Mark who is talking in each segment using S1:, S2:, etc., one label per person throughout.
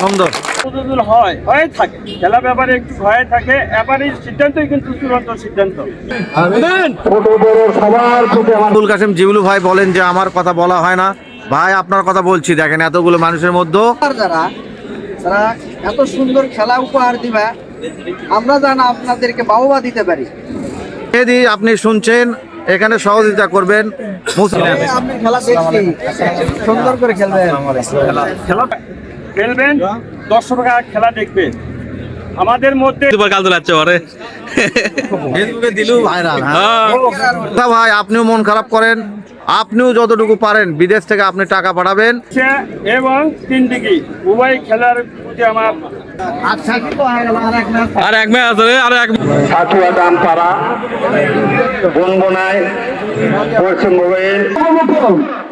S1: সুন্দর।
S2: যতদূর হয় হয়ে থাকে। খেলা ব্যাপারে একটু ভয়ে থাকে এবারে সিদ্ধান্তই কিন্তু চূড়ান্ত সিদ্ধান্ত।
S1: আবুল কাসেম জিবলু ভাই বলেন যে আমার কথা বলা হয় না। ভাই আপনার কথা বলছি। দেখেন এতগুলো মানুষের মধ্যে
S3: আর যারা তারা এত সুন্দর খেলা উপহার দিবা আমরা যেন আপনাদেরকে বাহবা দিতে পারি।
S1: মেহেদি আপনি শুনছেন এখানে সহযোগিতা করবেন মুসলিম।
S3: আপনি খেলা দেখছি সুন্দর করে খেলবেন।
S2: খেলা খেলবেন দর্শকরা খেলা দেখবেন আমাদের মধ্যে
S4: দুবার কাল তোলাচ্ছে ওরে।
S1: ফেসবুকে দিলু। ভাইরাল আচ্ছা ভাই আপনিও মন খারাপ করেন। আপনিও যতটুকু পারেন বিদেশ থেকে আপনি টাকা পাঠাবেন।
S2: এবং তিন দিকে উভয় খেলার প্রতি আমার
S4: আর এক ম্যাচ। আছে আর এক
S5: সাথুয়া দামপাড়া বনবনায় পশ্চিম মোবাইল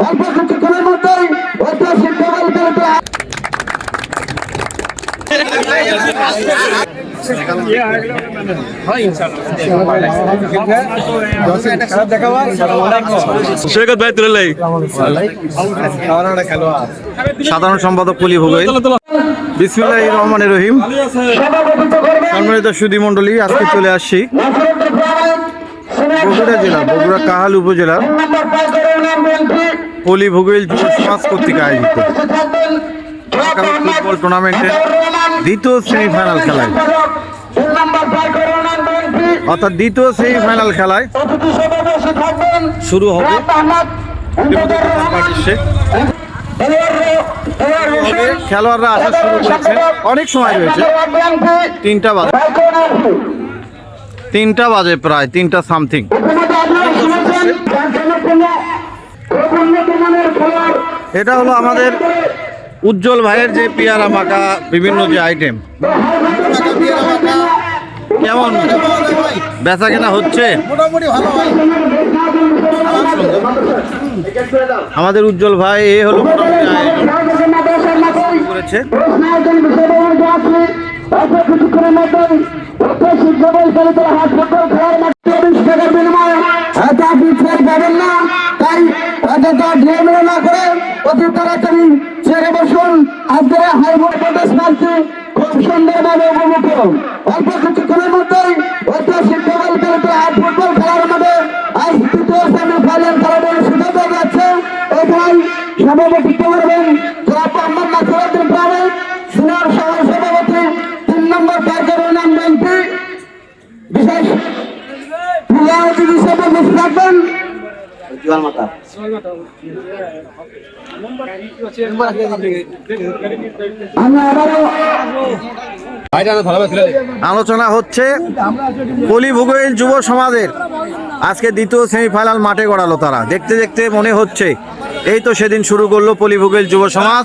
S3: অল্প কিছুক্ষণের মধ্যেই ঐতিহাসিক
S1: সাধারণ সম্পাদক কুলি ভোগই বিসমিল্লাহ রহমানের রহিম। সম্মানিত সুদী মণ্ডলী, আজকে চলে আসছি বগুড়া জেলা, বগুড়া কাহাল উপজেলার পলি ভোগইল যুব সমাজ কর্তৃক আয়োজিত। ফুটবল টুর্নামেন্টের দ্বিতীয় সেমিফাইনাল খেলায়। অর্থাৎ দ্বিতীয় সেমিফাইনাল খেলায় শুরু হবে। খেলোয়াড়রা আসা শুরু করেছেন। অনেক সময় রয়েছে। তিনটা বাজে। তিনটা বাজে প্রায় তিনটা সামথিং এটা হলো আমাদের উজ্জ্বল ভাইয়ের যে পেয়ারা মাখা বিভিন্ন যে আইটেম কেমন? বেচা কেনা হচ্ছে? আমাদের উজ্জ্বল ভাই, এ হলো মোটামুটি আয়োজন। করেছে।
S3: অতি তাড়াতাড়ি ছেড়ে বসুন। আজকে হাই ভোল্টেজ ম্যাচটি খুব সুন্দরভাবে করুন অল্প কিছুক্ষণের মধ্যেই ঐতিহাসিক ডবল খেলতে আর ফুটবল খেলার মধ্যে আজ তৃতীয় সেমি ফাইনাল খেলার অনুষ্ঠিত হয়ে যাচ্ছে। এখানে সভাপতিত্ব করবেন জনাব মোহাম্মদ প্রামাণিক সিনিয়র সহ সভাপতি, তিন নম্বর কার্যালয় নাম ব্যাংকটি বিশেষ প্রধান অতিথি হিসেবে উপস্থিত আবারও
S1: আলোচনা হচ্ছে কলি ভূগোল যুব সমাজের। আজকে দ্বিতীয় সেমিফাইনাল মাঠে গড়ালো তারা। দেখতে দেখতে মনে হচ্ছে, এই তো সেদিন শুরু করল পলি ভূগোল যুব সমাজ।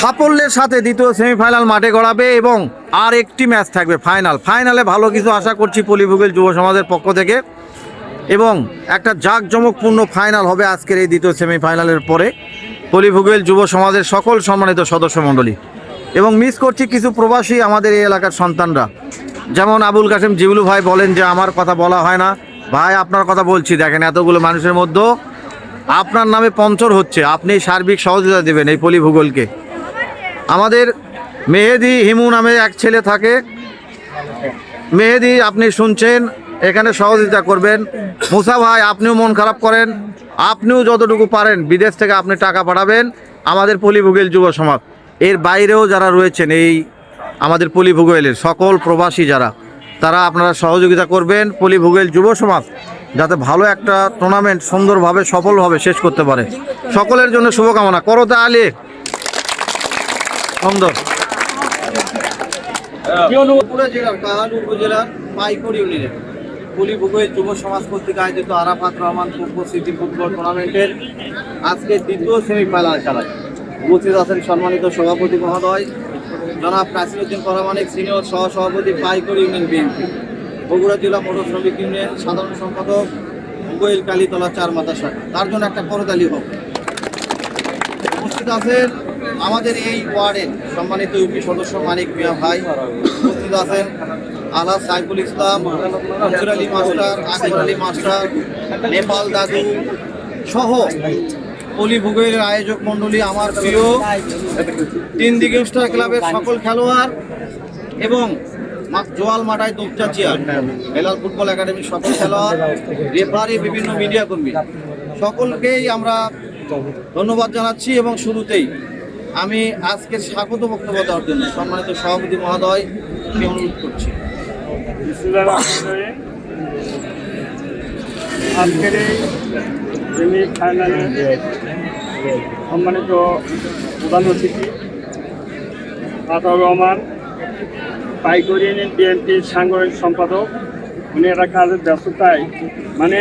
S1: সাফল্যের সাথে দ্বিতীয় সেমিফাইনাল মাঠে গড়াবে এবং আর একটি ম্যাচ থাকবে ফাইনাল। ফাইনালে ভালো কিছু আশা করছি পলি ভূগোল যুব সমাজের পক্ষ থেকে। এবং একটা জাঁকজমকপূর্ণ ফাইনাল হবে আজকের এই দ্বিতীয় সেমিফাইনালের পরে। পলি ভূগোল যুব সমাজের সকল সম্মানিত সদস্য মণ্ডলী। এবং মিস করছি কিছু প্রবাসী আমাদের এই এলাকার সন্তানরা। যেমন আবুল কাসেম জিবলু ভাই বলেন যে, আমার কথা বলা হয় না। ভাই, আপনার কথা বলছি। দেখেন, এতগুলো মানুষের মধ্যে আপনার নামে পঞ্চর হচ্ছে। আপনি সার্বিক সহযোগিতা দেবেন এই পলি ভূগোলকে। আমাদের মেহেদি হিমু নামে এক ছেলে থাকে। মেহেদি, আপনি শুনছেন এখানে সহযোগিতা করবেন। মুসা ভাই, আপনিও মন খারাপ করেন। আপনিও যতটুকু পারেন বিদেশ থেকে আপনি টাকা পাঠাবেন। আমাদের পলিভুগেল যুব সমাজ, এর বাইরেও যারা রয়েছেন, এই আমাদের পলিভুগেলের সকল প্রবাসী যারা, তারা আপনারা সহযোগিতা করবেন পলিভুগেল যুব সমাজ, যাতে ভালো একটা টুর্নামেন্ট সুন্দরভাবে, সফলভাবে শেষ করতে পারে। সকলের জন্য শুভকামনা। করতে আলী সুন্দর। উপজেলার পাইকর ইউনিয়নের। পুলিভুগের যুব সমাজ কর্তৃক আয়োজিত আরাফাত রহমান উপস্থিতি ফুটবল টুর্নামেন্টের আজকে দ্বিতীয় সেমিফাইনাল খেলায় উপস্থিত আছেন সম্মানিত সভাপতি মহোদয়, জনাব নাসিরুদ্দিন পরামানিক, সিনিয়র সহ সভাপতি পাইকর ইউনিয়ন বিএনপি, বগুড়া জেলা মোটর শ্রমিক ইউনিয়ন সাধারণ সম্পাদক গোয়েল কালীতলা চার মাথা শাখা। তার জন্য একটা করতালি হোক। উপস্থিত আছেন আমাদের এই ওয়ার্ডের সম্মানিত ইউপি সদস্য মানিক মিয়া ভাই। উপস্থিত আছেন আলা সাইফুল ইসলাম মনসুর আলী মাস্টার, আকিব আলী মাস্টার, নেপাল দাদু সহ পলি ভূগোলের আয়োজক মণ্ডলী, আমার প্রিয় তিন দিকে স্টার ক্লাবের সকল খেলোয়াড় এবং জোয়াল মাঠায় দোপচাচিয়ার বেলাল ফুটবল একাডেমির সকল খেলোয়াড়, রেফারি, বিভিন্ন মিডিয়া কর্মী সকলকেই আমরা ধন্যবাদ জানাচ্ছি এবং শুরুতেই আমি আজকের স্বাগত বক্তব্য দেওয়ার জন্য সম্মানিত সভাপতি মহোদয় অনুরোধ করছি।
S2: আজকের এই সেমি ফাইনালে সম্মানিত প্রধান অতিথি, আতাউর রহমান, পাইকরি ইউনিয়ন বিএনপির সাংগঠনিক সম্পাদক, উনি একটা কাজের ব্যস্ততায় মানে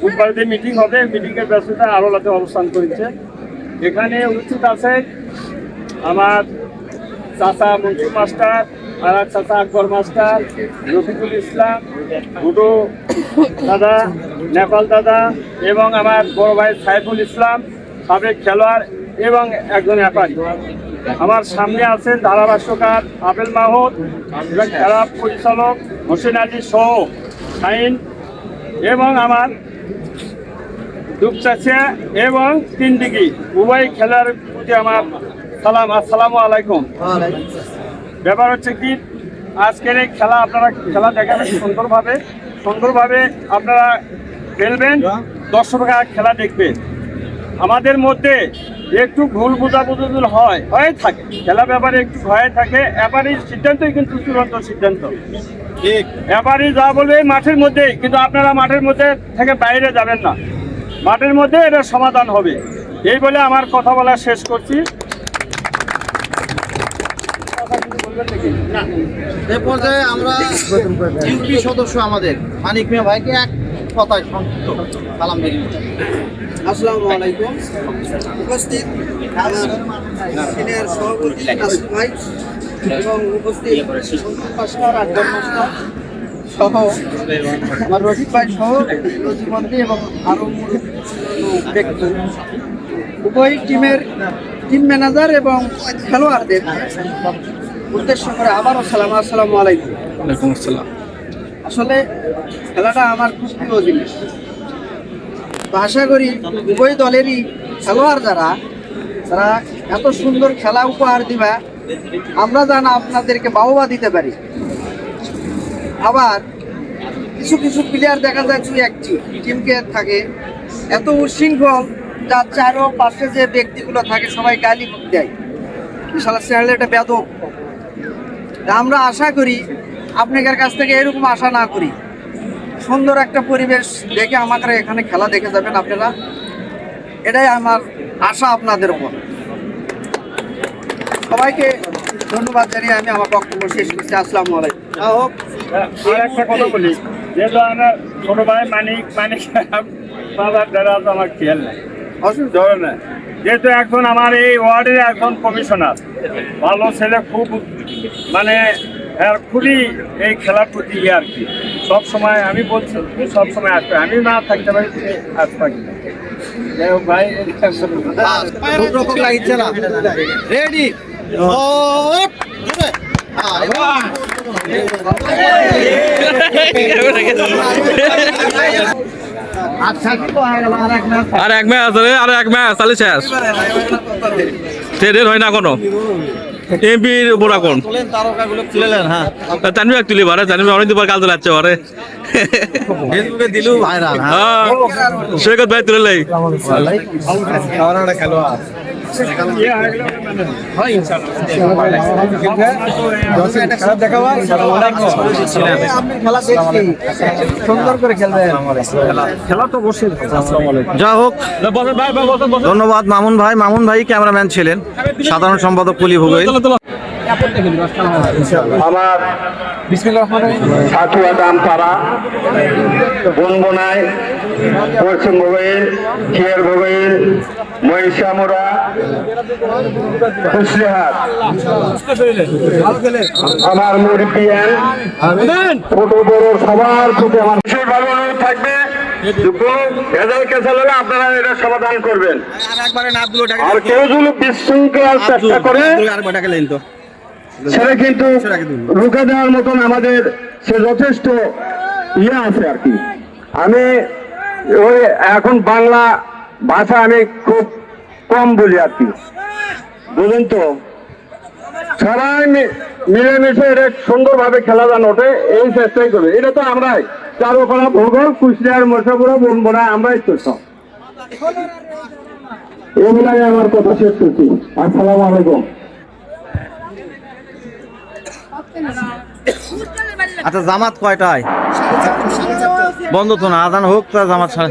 S2: বুধবার যে মিটিং হবে মিটিংয়ের ব্যস্ততায় আরোলাতে অবস্থান করেছে। এখানে উপস্থিত আছে আমার চাচা মনসুর মাস্টার আর চাচা আকবর মাস্টার, রফিকুল ইসলাম গুডু দাদা, নেপাল দাদা এবং আমার বড় ভাই সাইফুল ইসলাম, সাবেক খেলোয়াড় এবং একজন ব্যাপারী আমার সামনে আছেন ধারাভাষ্যকার মাহমুদ এবং খেলা পরিচালক হোসেন আলী সহ শাহিন এবং আমার দুপচাচিয়া এবং তিন তিনদিঘি উভয় খেলার প্রতি আমার সালাম। আসসালামু আলাইকুম। ব্যাপার হচ্ছে কি আজকের এই খেলা আপনারা খেলা দেখাবেন সুন্দরভাবে। সুন্দরভাবে আপনারা খেলবেন দর্শকরা খেলা দেখবেন আমাদের মধ্যে একটু ভুল বোঝাবুঝি হয় হয়ে থাকে। খেলা ব্যাপারে একটু ভয়ে থাকে এবারই সিদ্ধান্তই কিন্তু চূড়ান্ত সিদ্ধান্ত।
S1: ঠিক।
S2: ব্যাপারই যা বলবে মাঠের মধ্যেই কিন্তু আপনারা মাঠের মধ্যে থেকে বাইরে যাবেন না। মাঠের মধ্যে এটা সমাধান হবে। এই বলে আমার কথা বলা শেষ করছি।
S1: এ পর্যায়ে আমরা ইউপি সদস্য আমাদের, মানিক মিয়া ভাইকে এক কথায় সংক্ষিপ্ত সালাম
S6: আসসালামু আলাইকুম। উপস্থিত সিনিয়র সভাপতি ভাই এবং উপস্থিত সহ আমার রশিদ ভাই সহ প্রতিমন্ত্রী এবং আরও ব্যক্তি। উভয় টিমের টিম ম্যানেজার এবং খেলোয়াড়দের উদ্দেশ্য করে আবারও সালাম আসসালামু আলাইকুম।
S4: ওয়ালাইকুম আসসালাম।
S6: আসলে খেলাটা আমার খুব প্রিয় জিনিস। তো আশা করি উভয় দলেরই খেলোয়াড় যারা তারা এত সুন্দর খেলা উপহার দিবা আমরা যেন আপনাদেরকে বাহবা দিতে পারি। আবার কিছু কিছু প্লেয়ার দেখা যায় একটি টিমকে থাকে এত উচ্ছৃঙ্খল যার চারো পাশে যে ব্যক্তিগুলো থাকে সবাই গালি দেয়। বিশাল বেদক তা আমরা আশা করি আপনাদের কাছ থেকে এরকম আশা না করি। সুন্দর একটা পরিবেশ দেখে আমাদের এখানে খেলা দেখে যাবেন আপনারা। এটাই আমার আশা আপনাদের উপর। সবাইকে ধন্যবাদ জানিয়ে আমি আমার বক্তব্য শেষ করছি। আসসালামু আলাইকুম।
S1: হোক
S2: আর একটা কথা বলি। যেহেতু আমার ছোট ভাই মানিক মানিক বাবার দ্বারা তো আমার খেয়াল নেই। অসুবিধা হবে না যেহেতু এখন আমার এই ওয়ার্ডের একজন কমিশনার ভালো ছেলে খুব মানে খুবই এই খেলার প্রতি ইয়ে আর কি। সব সময় আমি বলছি তুমি সব সময় আসবে। আমি না থাকতে পারি তুমি আসবে যাই হোক ভাই
S1: রেডি
S4: আর এক ম্যাচ রে, আর এক ম্যাচ তাহলে শেষ। ট্রেডের হয় না কোনো। এমপির উপর এখন তানবি এক তুলি বারে তানবি অনেক দুবার কাল
S1: দিলু ভাইরাল হ্যাঁ।
S4: হ্যাঁ সৈকত ভাই তুলে লাই।
S1: যা হোক ধন্যবাদ, মামুন ভাই। মামুন ভাই, ক্যামেরাম্যান ছিলেন। সাধারণ সম্পাদক পলি ভূগোল
S5: আমার সাথুয়া দামপাড়া বনবনায় পশ্চিম ভোগাইল খেয়ার ভোগাইল মহিষামুরা কুশলিহাট আমার ছোট বড় সবার প্রতি আমার বিশেষভাবে অনুরোধ থাকবে। আপনারা এটা সমাধান করবেন। আর কেউ যদি বিশৃঙ্খলার চেষ্টা করে সেটা কিন্তু রুখে দেওয়ার মতন আমাদের সে যথেষ্ট ইয়ে আছে আর কি। আমি ওই এখন বাংলা ভাষা আমি খুব কম বলি আর কি। বুঝলেন তো? সবাই মিলেমিশে এটা সুন্দরভাবে খেলা যান ওঠে এই চেষ্টাই করবে এটা তো আমরাই। চারুকলা ভূগোল কুষ্টিয়ার মশাপুরা বনবনা আমরাই তো সব এগুলাই আমার কথা শেষ করছি। আসসালামু আলাইকুম।
S1: আচ্ছা জামাত কয়টায়? বন্ধ তো না আজান হোক তা জামাত সাড়ে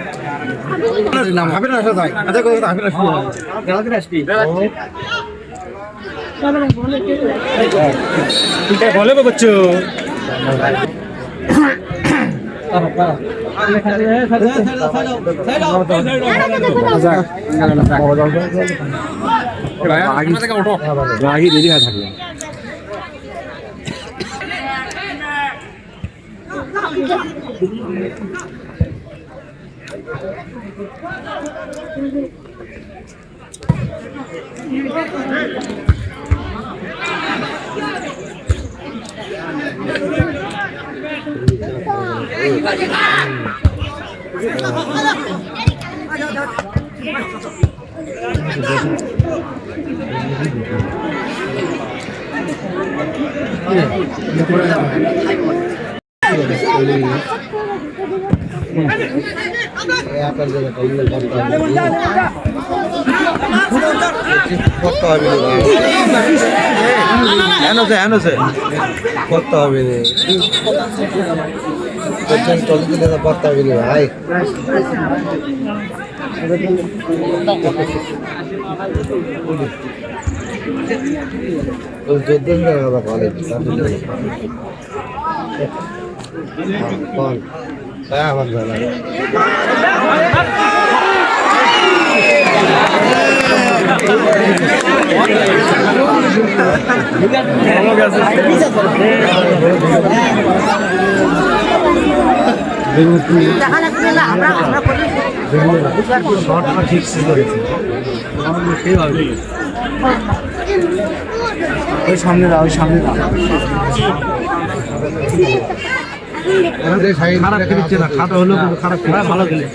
S1: নাম হাবির আসা যায় বলে বচ্চ আচ্ছা। রাগি これ。
S7: করতে হবে চলতে দিলে করতে হবে রে ভাই যদ্দিন কথা বলে বল তাই আমার ওই সামনে দাও ওই সামনে দাও। খারাপ খেলেছে না খারাপ হলেও কিন্তু খারাপ ভালো খেলে